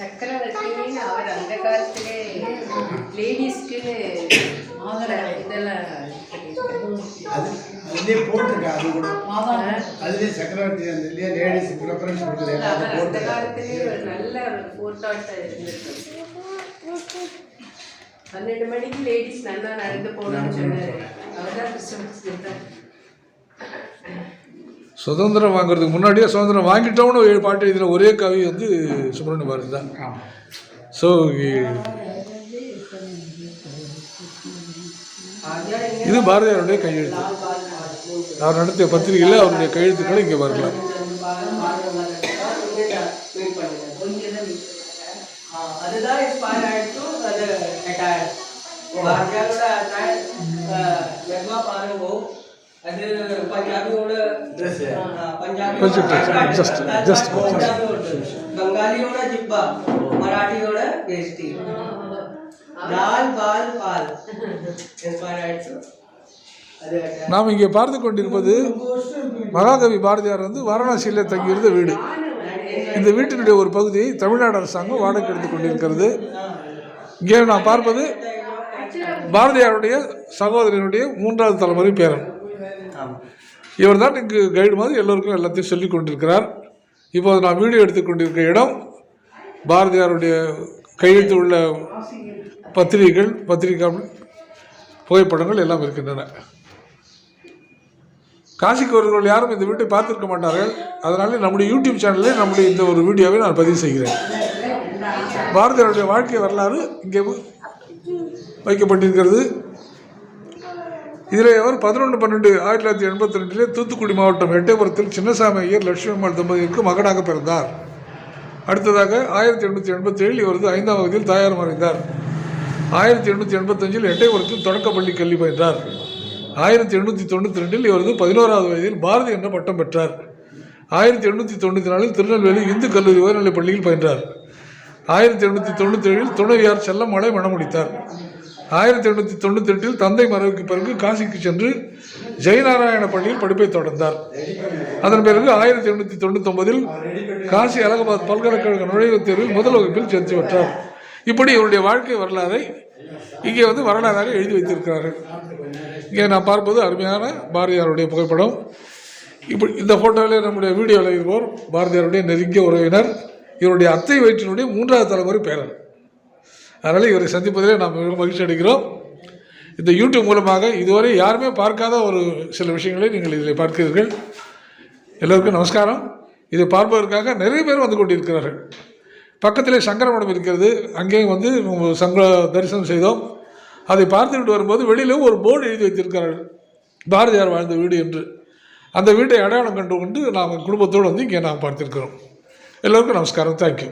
சக்கரவர்த்தின்னு அவர் அந்த காலத்திலே லேடிஸ்க்கு இதெல்லாம் அது அதுலயே போட்டிருக்கா அது கூட. அதுலயே சக்கரவர்த்தி அந்த இல்லையா லேடிஸ் ப்ரிஃபரன்ஸ் கொடுக்குது அந்த போட்டிருக்கா காலத்திலே ஒரு நல்ல ஒரு இருந்திருக்கு. பன்னெண்டு மணிக்கு லேடிஸ் நல்லா நடந்து போகணும்னு சொன்னாரு அவர் தான் கிறிஸ்டமஸ் சுதந்திரம் வாங்குறதுக்கு முன்னாடியே சுதந்திரம் வாங்கிட்டோம்னு ஒரு பாட்டு எழுதின ஒரே கவி வந்து சுப்பிரமணிய பாரதி தான். ஸோ இது பாரதியாருடைய கையெழுத்து. அவர் நடத்திய பத்திரிகையில் அவருடைய கையெழுத்துக்களை இங்கே பார்க்கலாம். அது பஞ்சாபியோட பஞ்சாபியோட பெங்காலியோட ஜிப்பா மராட்டியோட வேஷ்டி லால் பால் பால். நாம் இங்கே பார்த்து கொண்டிருப்பது மகாகவி பாரதியார் வந்து வாரணாசியில் தங்கியிருந்த வீடு இந்த வீட்டினுடைய ஒரு பகுதியை தமிழ்நாடு அரசாங்கம் வாடகை எடுத்துக் கொண்டிருக்கிறது இங்கே நாம் பார்ப்பது பாரதியாருடைய சகோதரனுடைய மூன்றாவது தலைமுறை பேரன் இவர் தான் இங்கு கைடு மாதிரி எல்லோருக்கும் எல்லாத்தையும் சொல்லி கொண்டிருக்கிறார். இப்போது நான் வீடியோ எடுத்துக்கொண்டிருக்க இடம் பாரதியாருடைய கையெழுத்து உள்ள பத்திரிகைகள் பத்திரிகை புகைப்படங்கள் எல்லாம் இருக்கின்றன. காசிக்கு வருவர்கள் யாரும் இந்த வீட்டை பார்த்துருக்க மாட்டார்கள். அதனால நம்முடைய யூடியூப் சேனலில் நம்முடைய இந்த ஒரு வீடியோவை நான் பதிவு செய்கிறேன். பாரதியாருடைய வாழ்க்கை வரலாறு இங்கே வைக்கப்பட்டிருக்கிறது. இதில் அவர் பதினொன்று பன்னெண்டு ஆயிரத்தி தொள்ளாயிரத்தி எண்பத்தி ரெண்டிலே தூத்துக்குடி மாவட்டம் எட்டயபுரத்தில் சின்னசாமி ஐயர் லட்சுமி அம்மாள் தம்பதியருக்கு மகனாக பிறந்தார். அடுத்ததாக ஆயிரத்தி எண்ணூற்றி எண்பத்தி ஏழில் இவரது ஐந்தாம் வகுதியில் தாயார் மறைந்தார். ஆயிரத்தி எண்ணூற்றி எண்பத்தஞ்சில் எட்டயபுரத்தில் தொடக்கப்பள்ளி கல்வி பயின்றார். ஆயிரத்தி எண்ணூற்றி தொண்ணூற்றி ரெண்டில் இவரது பதினோராவது வயதில் பாரதி என்ற பட்டம் பெற்றார். ஆயிரத்தி எண்ணூற்றி தொண்ணூற்றி நாலில் திருநெல்வேலி இந்து கல்லூரி உயர்நிலைப் பள்ளியில் பயின்றார். ஆயிரத்தி எண்ணூற்றி தொண்ணூற்றி ஏழில் துணைவியார் செல்லம்மாளை மணமுடித்தார் ஆயிரத்தி எண்ணூற்றி தொண்ணூற்றி எட்டில் தந்தை மறைவுக்கு பிறகு காசிக்கு சென்று ஜெயநாராயண பள்ளியில் படிப்பை தொடர்ந்தார். அதன் பிறகு ஆயிரத்தி எண்ணூற்றி தொண்ணூத்தொன்பதில் காசி அலகாபாத் பல்கலைக்கழக நுழைவுத் தேர்வில் முதல் வகுப்பில் சேர்த்து பெற்றார். இப்படி இவருடைய வாழ்க்கை வரலாறை இங்கே வந்து வரலாறாக எழுதி வைத்திருக்கிறார்கள். இங்கே நான் பார்ப்பது அருமையான பாரதியாருடைய புகைப்படம். இப்படி இந்த ஃபோட்டோவில் நம்முடைய வீடியோவில் இருப்போர் பாரதியாருடைய நெருங்கிய உறவினர் இவருடைய அத்தை வயிற்றினுடைய மூன்றாவது தலைமுறை பேரன். அதனால் இவரை சந்திப்பதிலே நாம் மிக மகிழ்ச்சி அடைகிறோம். இந்த யூடியூப் மூலமாக இதுவரை யாருமே பார்க்காத ஒரு சில விஷயங்களை நீங்கள் இதில் பார்க்கிறீர்கள். எல்லோருக்கும் நமஸ்காரம். இதை பார்ப்பதற்காக நிறைய பேர் வந்து கொண்டிருக்கிறார்கள். பக்கத்திலே சங்கர மடம் இருக்கிறது. அங்கேயும் வந்து சங்க தரிசனம் செய்தோம். அதை பார்த்துக்கிட்டு வரும்போது வெளியிலும் ஒரு போர்டு எழுதி வைத்திருக்கிறார்கள். பாரதியார் வாழ்ந்த வீடு என்று. அந்த வீட்டை அடையாளம் கண்டு கொண்டு நாம் குடும்பத்தோடு வந்து இங்கே நாம் பார்த்திருக்கிறோம். எல்லோருக்கும் நமஸ்காரம். தேங்க்யூ